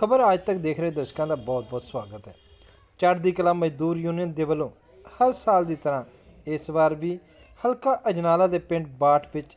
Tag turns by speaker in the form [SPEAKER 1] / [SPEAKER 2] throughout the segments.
[SPEAKER 1] ਖਬਰ ਅੱਜ ਤੱਕ ਦੇਖ ਰਹੇ ਦਰਸ਼ਕਾਂ ਦਾ ਬਹੁਤ-ਬਹੁਤ ਸਵਾਗਤ ਹੈ। ਚੜ੍ਹਦੀ ਕਲਾ ਮਜ਼ਦੂਰ ਯੂਨੀਅਨ ਦੇ ਵੱਲੋਂ ਹਰ ਸਾਲ ਦੀ ਤਰ੍ਹਾਂ ਇਸ ਵਾਰ ਵੀ ਹਲਕਾ ਅਜਨਾਲਾ ਦੇ ਪਿੰਡ ਬਾਠ ਵਿੱਚ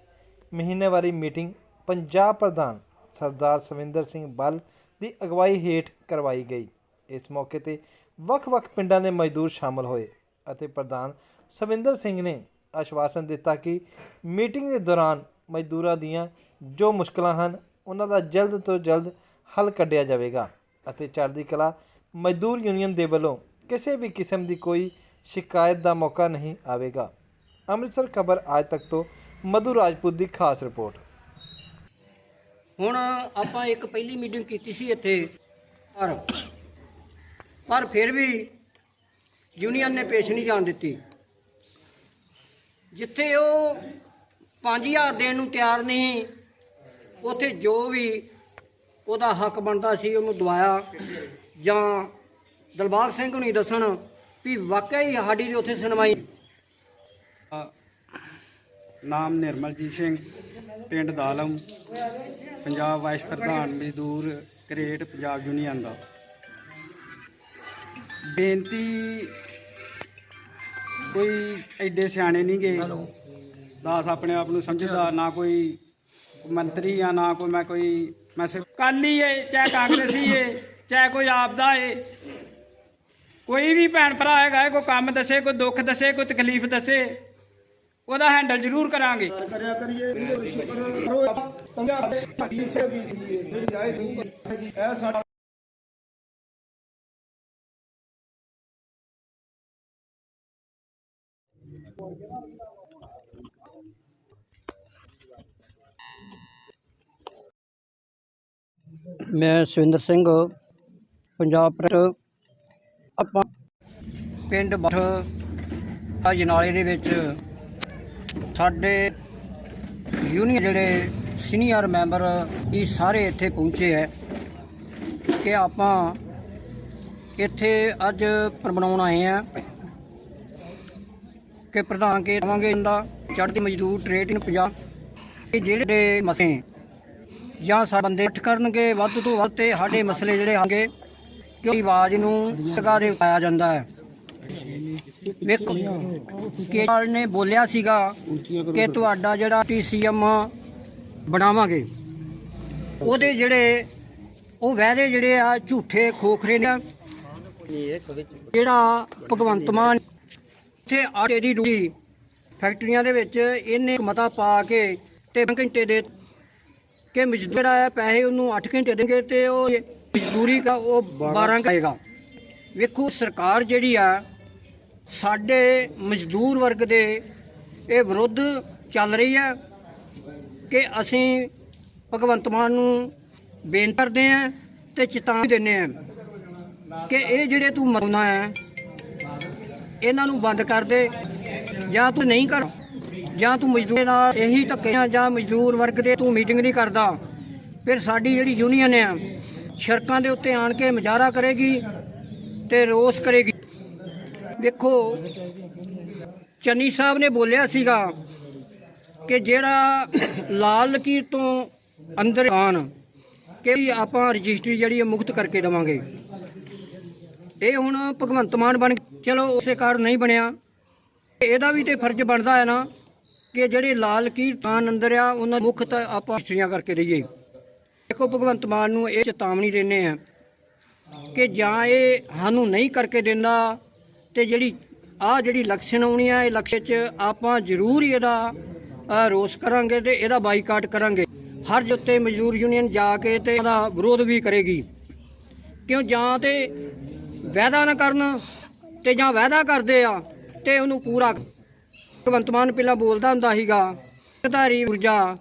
[SPEAKER 1] ਮਹੀਨੇਵਾਰੀ ਮੀਟਿੰਗ ਪੰਜਾਬ ਪ੍ਰਧਾਨ ਸਰਦਾਰ ਸਵਿੰਦਰ ਸਿੰਘ ਬੱਲ ਦੀ ਅਗਵਾਈ ਹੇਠ ਕਰਵਾਈ ਗਈ। ਇਸ ਮੌਕੇ ਤੇ ਵੱਖ-ਵੱਖ ਪਿੰਡਾਂ ਦੇ ਮਜ਼ਦੂਰ ਸ਼ਾਮਲ ਹੋਏ ਅਤੇ ਪ੍ਰਧਾਨ ਸਵਿੰਦਰ ਸਿੰਘ ਨੇ ਆਸ਼ਵਾਸਨ ਦਿੱਤਾ ਕਿ ਮੀਟਿੰਗ ਦੇ ਦੌਰਾਨ ਮਜ਼ਦੂਰਾਂ ਦੀਆਂ ਜੋ ਮੁਸ਼ਕਲਾਂ ਹਨ, ਉਹਨਾਂ ਦਾ ਜਲਦ ਤੋਂ ਜਲਦ ਹੱਲ ਕੱਢਿਆ ਜਾਵੇਗਾ ਅਤੇ ਚੜ੍ਹਦੀ ਕਲਾ ਮਜ਼ਦੂਰ ਯੂਨੀਅਨ ਦੇ ਵੱਲੋਂ ਕਿਸੇ ਵੀ ਕਿਸਮ ਦੀ ਕੋਈ ਸ਼ਿਕਾਇਤ ਦਾ ਮੌਕਾ ਨਹੀਂ ਆਵੇਗਾ। ਅੰਮ੍ਰਿਤਸਰ ਖਬਰ ਅੱਜ ਤੱਕ ਤੋਂ ਮਧੂ ਰਾਜਪੂਤ ਦੀ ਖਾਸ ਰਿਪੋਰਟ।
[SPEAKER 2] ਹੁਣ ਆਪਾਂ ਇੱਕ ਪਹਿਲੀ ਮੀਟਿੰਗ ਕੀਤੀ ਸੀ ਇੱਥੇ, ਪਰ ਪਰ ਫਿਰ ਵੀ ਯੂਨੀਅਨ ਨੇ ਪੇਸ਼ ਨਹੀਂ ਜਾਣ ਦਿੱਤੀ। ਜਿੱਥੇ ਉਹ 5000 ਦੇਣ ਨੂੰ ਤਿਆਰ ਨਹੀਂ, ਉੱਥੇ ਜੋ ਵੀ ਉਹਦਾ ਹੱਕ ਬਣਦਾ ਸੀ, ਉਹਨੂੰ ਦਵਾਇਆ। ਜਾਂ ਦਲਬਾਗ ਸਿੰਘ ਨੂੰ ਨਹੀਂ ਦੱਸਣ ਵੀ ਵਾਕਿਆ ਹੀ ਸਾਡੀ ਦੀ ਉੱਥੇ ਸੁਣਵਾਈ
[SPEAKER 3] ਨਾਮ ਨਿਰਮਲਜੀਤ ਸਿੰਘ, ਪਿੰਡ ਦਾਲਮ, ਪੰਜਾਬ ਵਾਈਸ ਪ੍ਰਧਾਨ ਮਜ਼ਦੂਰ ਗ੍ਰੇਟ ਪੰਜਾਬ ਯੂਨੀਅਨ ਦਾ। ਬੇਨਤੀ, ਕੋਈ ਐਡੇ ਸਿਆਣੇ ਨਹੀਂ ਗਏ ਦਾਸ ਆਪਣੇ ਆਪ ਨੂੰ ਸਮਝਦਾ ਨਾ ਕੋਈ ਮੰਤਰੀ ਆ ਨਾ ਕੋਈ ਮੈਂ ਕੋਈ ਮੈਂ ਸਿਰਫ ਕਾਲੀ ਏ ਚਾਹੇ ਕਾਂਗਰਸੀ ਏ ਚਾਹੇ ਕੋਈ ਆਪਦਾ ਏ। ਕੋਈ ਵੀ ਭੈਣ ਭਰਾ ਹੈਗਾ ਏ, ਕੋਈ ਕੰਮ ਦੱਸੇ ਕੋਈ ਦੁੱਖ ਦੱਸੇ ਕੋਈ ਤਕਲੀਫ ਦੱਸੇ ਉਹਦਾ ਹੈਂਡਲ ਜ਼ਰੂਰ ਕਰਾਂਗੇ।
[SPEAKER 4] ਕਰਿਆ ਕਰੀਏ ਪੰਜਾਬ ਦੀ ਸੇਵੀ ਸੀ ਜਿਹੜੀ ਆਏ ਇਹ ਸਾਡਾ
[SPEAKER 2] ਮੈਂ ਸਵਿੰਦਰ ਸਿੰਘ, ਪੰਜਾਬ ਪ੍ਰੈਸ। ਆਪਾਂ ਪਿੰਡ ਬੱਠ ਅਜਨਾਲੇ ਦੇ ਵਿੱਚ ਸਾਡੇ ਯੂਨੀਅਨ ਜਿਹੜੇ ਸੀਨੀਅਰ ਮੈਂਬਰ ਇਹ ਸਾਰੇ ਇੱਥੇ ਪਹੁੰਚੇ ਹੈ ਕਿ ਆਪਾਂ ਇੱਥੇ ਅੱਜ ਬਣਾਉਣ ਆਏ ਆ ਕਿ ਪ੍ਰਧਾਨ ਕੇ ਦਵਾਂਗੇ ਇਹਦਾ ਚੜ੍ਹਦੀ ਮਜ਼ਦੂਰ ਟ੍ਰੇਡ ਇਨ ਪੰਜਾਬ ਇਹ ਜਿਹੜੇ ਮਸੇ ਜਾਂ ਸਾਡੇ ਬੰਦੇ ਇਕੱਠ ਕਰਨਗੇ, ਵੱਧ ਤੋਂ ਵੱਧ ਤੇ ਸਾਡੇ ਮਸਲੇ ਜਿਹੜੇ ਆਣਗੇ ਕਿ ਆਵਾਜ਼ ਨੂੰ ਜਗ੍ਹਾ ਦੇ ਪਾਇਆ ਜਾਂਦਾ ਹੈ। ਵੇਖੋ, ਕੇਜਰੀਵਾਲ ਨੇ ਬੋਲਿਆ ਸੀਗਾ ਕਿ ਤੁਹਾਡਾ ਜਿਹੜਾ ਟੀਸੀਐਮ ਬਣਾਵਾਂਗੇ, ਉਹਦੇ ਜਿਹੜੇ ਉਹ ਵਾਅਦੇ ਜਿਹੜੇ ਆ, ਝੂਠੇ ਖੋਖਰੇ ਨੇ। ਜਿਹੜਾ ਭਗਵੰਤ ਮਾਨ ਇੱਥੇ ਆਟੇ ਦੀ ਡੂਟੀ ਫੈਕਟਰੀਆਂ ਦੇ ਵਿੱਚ ਇਹਨੇ ਮਤਾ ਪਾ ਕੇ ਤੇ ਘੰਟੇ ਦੇ ਕਿ ਮਜ਼ਦੂਰ ਜਿਹੜਾ ਪੈਸੇ ਉਹਨੂੰ 8 ਘੰਟੇ ਦੇਣਗੇ ਤੇ ਉਹ ਮਜ਼ਦੂਰੀ ਦਾ ਉਹ 12 ਕਹੇਗਾ ਵੇਖੋ, ਸਰਕਾਰ ਜਿਹੜੀ ਆ, ਸਾਡੇ ਮਜ਼ਦੂਰ ਵਰਗ ਦੇ ਇਹ ਵਿਰੁੱਧ ਚੱਲ ਰਹੀ ਆ ਕਿ ਅਸੀਂ ਭਗਵੰਤ ਮਾਨ ਨੂੰ ਬੇਨਤੀ ਕਰਦੇ ਆ ਤੇ ਚੇਤਾਵਨੀ ਦਿੰਦੇ ਆ ਕਿ ਇਹ ਜਿਹੜੇ ਤੂੰ ਮਰਨਾ ਹੈ, ਇਹਨਾਂ ਨੂੰ ਬੰਦ ਕਰ ਦੇ। ਜਾਂ ਤੂੰ ਨਹੀਂ ਕਰ ਜਾਂ ਤੂੰ ਮਜ਼ਦੂਰ ਨਾਲ ਇਹੀ ਧੱਕੇ ਨਾਲ ਜਾਂ ਮਜ਼ਦੂਰ ਵਰਗ ਦੇ, ਤੂੰ ਮੀਟਿੰਗ ਨਹੀਂ ਕਰਦਾ। ਫਿਰ ਸਾਡੀ ਜਿਹੜੀ ਯੂਨੀਅਨ ਆ, ਸੜਕਾਂ ਦੇ ਉੱਤੇ ਆਣ ਕੇ ਮੁਜ਼ਾਹਰਾ ਕਰੇਗੀ ਤੇ ਰੋਸ ਕਰੇਗੀ। ਵੇਖੋ, ਚੰਨੀ ਸਾਹਿਬ ਨੇ ਬੋਲਿਆ ਸੀਗਾ ਕਿ ਜਿਹੜਾ ਲਾਲ ਲਕੀਰ ਤੋਂ ਅੰਦਰ ਆਣ ਕਿ ਆਪਾਂ ਰਜਿਸਟਰੀ ਜਿਹੜੀ ਹੈ ਮੁਕਤ ਕਰਕੇ ਦੇਵਾਂਗੇ। ਇਹ ਹੁਣ ਭਗਵੰਤ ਮਾਨ ਬਣ, ਚਲੋ ਉਸੇ ਕਾਰਨ ਨਹੀਂ ਬਣਿਆ। ਇਹਦਾ ਵੀ ਤੇ ਫਰਜ਼ ਬਣਦਾ ਹੈ ਨਾ ਕਿ ਜਿਹੜੇ ਲਾਲ ਕੀਰਤਾਨ ਅੰਦਰ ਆ, ਉਹਨਾਂ ਮੁੱਖ ਤਾਂ ਆਪਾਂ ਰਜਿਸਟਰੀਆਂ ਕਰਕੇ ਦਈਏ ਦੇਖੋ, ਭਗਵੰਤ ਮਾਨ ਨੂੰ ਇਹ ਚੇਤਾਵਨੀ ਦਿੰਨੇ ਆ ਕਿ ਜਾਂ ਇਹ ਸਾਨੂੰ ਨਹੀਂ ਕਰਕੇ ਦਿੰਦਾ ਤੇ ਜਿਹੜੀ ਆ ਜਿਹੜੀ ਇਲੈਕਸ਼ਨ ਆਉਣੀ ਆ ਇਲੈਕਸ਼ਨ 'ਚ ਆਪਾਂ ਜ਼ਰੂਰ ਇਹਦਾ ਰੋਸ ਕਰਾਂਗੇ ਤੇ ਇਹਦਾ ਬਾਈਕਾਟ ਕਰਾਂਗੇ। ਹਰ ਜੁੱਤੇ ਮਜ਼ਦੂਰ ਯੂਨੀਅਨ ਜਾ ਕੇ ਤੇ ਇਹਦਾ ਵਿਰੋਧ ਵੀ ਕਰੇਗੀ। ਕਿਉਂ ਜਾਂ ਤੇ ਵਾਅਦਾ ਨਾ ਕਰਨ ਤੇ ਜਾਂ ਵਾਅਦਾ ਕਰਦੇ ਆ ਤੇ ਉਹਨੂੰ ਪੂਰਾ ਭਗਵੰਤ ਮਾਨ ਪਹਿਲਾਂ ਬੋਲਦਾ ਹੁੰਦਾ ਸੀਗਾ ਧਾਰੀ ਊਰਜਾ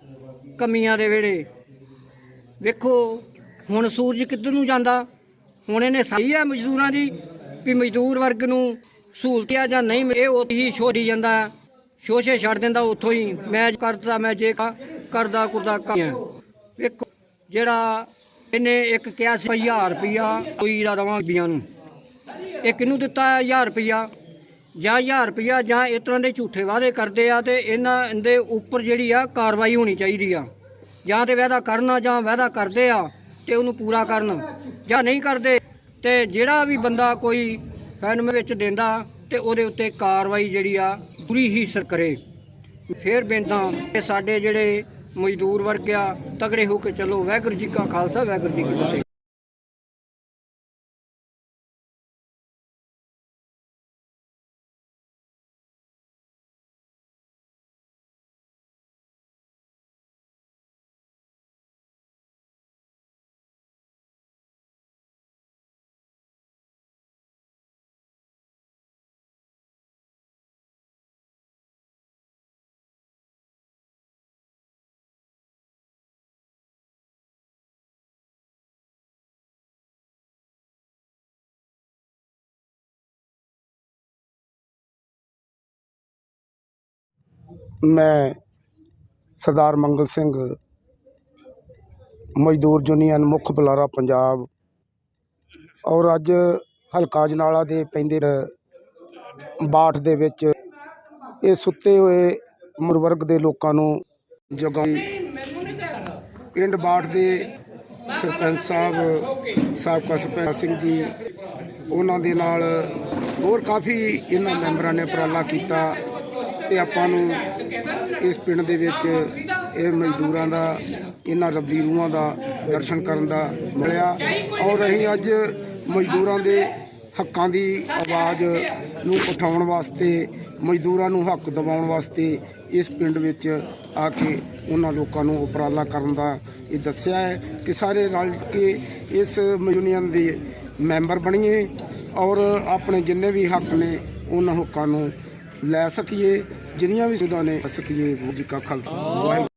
[SPEAKER 2] ਕਮੀਆਂ ਦੇ ਵੇਲੇ। ਵੇਖੋ, ਹੁਣ ਸੂਰਜ ਕਿੱਧਰ ਨੂੰ ਜਾਂਦਾ? ਹੁਣ ਇਹਨੇ ਸਹੀ ਹੈ ਮਜ਼ਦੂਰਾਂ ਦੀ ਵੀ ਮਜ਼ਦੂਰ ਵਰਗ ਨੂੰ ਸਹੂਲਤੀਆਂ ਜਾਂ ਨਹੀਂ, ਇਹ ਉੱਥੇ ਹੀ ਛੋੜੀ ਜਾਂਦਾ। ਸ਼ੋਸ਼ੇ ਛੱਡ ਦਿੰਦਾ ਉੱਥੋਂ ਹੀ। ਮੈਂ ਕਰਦਾ, ਮੈਂ ਜੇ ਕ- ਕਰਦਾ, ਕੁਰਦਾ, ਕੰਮ। ਵੇਖੋ, ਜਿਹੜਾ ਇਹਨੇ ਇੱਕ ਕਿਹਾ ਸੀ 1000 ਰੁਪਿਆ ਕੋਈ ਦਾ ਦਵਾਂ ਬੀਆਂ ਨੂੰ। ਇਹ ਕਿਹਨੂੰ ਦਿੱਤਾ 1000 ਰੁਪਿਆ ਜਾਂ 1000 ਰੁਪਿਆ ਜਾਂ ਇਸ ਤਰ੍ਹਾਂ ਦੇ ਝੂਠੇ ਵਾਅਦੇ ਕਰਦੇ ਆ ਤੇ ਇਹਨਾਂ ਦੇ ਉੱਪਰ ਜਿਹੜੀ ਆ ਕਾਰਵਾਈ ਹੋਣੀ ਚਾਹੀਦੀ ਆ। ਜਾਂ ਤੇ ਵਾਅਦਾ ਕਰਨਾ ਜਾਂ ਵਾਅਦਾ ਕਰਦੇ ਆ ਤੇ ਉਹਨੂੰ ਪੂਰਾ ਕਰਨ। ਜਾਂ ਨਹੀਂ ਕਰਦੇ ਤੇ ਜਿਹੜਾ ਵੀ ਬੰਦਾ ਕੋਈ ਫੈਨਮ ਵਿੱਚ ਦਿੰਦਾ ਤੇ ਉਹਦੇ ਉੱਤੇ ਕਾਰਵਾਈ ਜਿਹੜੀ ਆ ਪੂਰੀ ਹੀ ਸਰ ਕਰੇ। ਫੇਰ ਬੇਨਤਾਂ ਕਿ ਸਾਡੇ ਜਿਹੜੇ ਮਜ਼ਦੂਰ ਵਰਗ ਆ ਤਗੜੇ ਹੋ ਕੇ ਚੱਲੋ। ਵਾਹਿਗੁਰੂ ਜੀ ਕਾ ਖਾਲਸਾ, ਵਾਹਿਗੁਰੂ ਜੀ ਕੀ ਫਤਿਹ।
[SPEAKER 5] ਮੈਂ ਸਰਦਾਰ ਮੰਗਲ ਸਿੰਘ ਮਜ਼ਦੂਰ ਯੂਨੀਅਨ ਮੁੱਖ ਬੁਲਾਰਾ ਪੰਜਾਬ ਔਰ ਅੱਜ ਹਲਕਾ ਜਨਾਲਾ ਦੇ ਪੈਂਦੇ ਰ- ਬਾਠ ਦੇ ਵਿੱਚ ਇਹ ਸੁੱਤੇ ਹੋਏ ਉਮਰ ਵਰਗ ਦੇ ਲੋਕਾਂ ਨੂੰ ਜਗਾਉਣ ਪਿੰਡ ਬਾਠ ਦੇ ਸਰਪੰਚ ਸਾਹਿਬ, ਸਾਬਕਾ ਸਰਪੰਚ ਸਿੰਘ ਜੀ, ਉਹਨਾਂ ਦੇ ਨਾਲ ਹੋਰ ਕਾਫੀ ਇਹਨਾਂ ਮੈਂਬਰਾਂ ਨੇ ਉਪਰਾਲਾ ਕੀਤਾ। ਤੇ ਆਪਾਂ ਨੂੰ ਇਸ ਪਿੰਡ ਦੇ ਵਿੱਚ ਇਹ ਮਜ਼ਦੂਰਾਂ ਦਾ, ਇਹਨਾਂ ਰੱਬੀ ਰੂਹਾਂ ਦਾ ਦਰਸ਼ਨ ਕਰਨ ਦਾ ਮਿਲਿਆ। ਔਰ ਅਸੀਂ ਅੱਜ ਮਜ਼ਦੂਰਾਂ ਦੇ ਹੱਕਾਂ ਦੀ ਆਵਾਜ਼ ਨੂੰ ਉਠਾਉਣ ਵਾਸਤੇ, ਮਜ਼ਦੂਰਾਂ ਨੂੰ ਹੱਕ ਦਿਵਾਉਣ ਵਾਸਤੇ ਇਸ ਪਿੰਡ ਵਿੱਚ ਆ ਕੇ ਉਹਨਾਂ ਲੋਕਾਂ ਨੂੰ ਉਪਰਾਲਾ ਕਰਨ ਦਾ ਇਹ ਦੱਸਿਆ ਹੈ ਕਿ ਸਾਰੇ ਰਲ ਕੇ ਇਸ ਯੂਨੀਅਨ ਦੇ ਮੈਂਬਰ ਬਣੀਏ ਔਰ ਆਪਣੇ ਜਿੰਨੇ ਵੀ ਹੱਕ ਨੇ, ਉਹਨਾਂ ਹੱਕਾਂ ਨੂੰ ਲੈ ਸਕੀਏ। ਜਿੰਨੀਆਂ ਵੀ ਸੁਧਾ ਨੇ ਸਕੀਏ ਵਾਹਿਗੁਰੂ ਜੀ ਕਾ ਖਾਲਸਾ ਵਾਹਿਗੁਰੂ।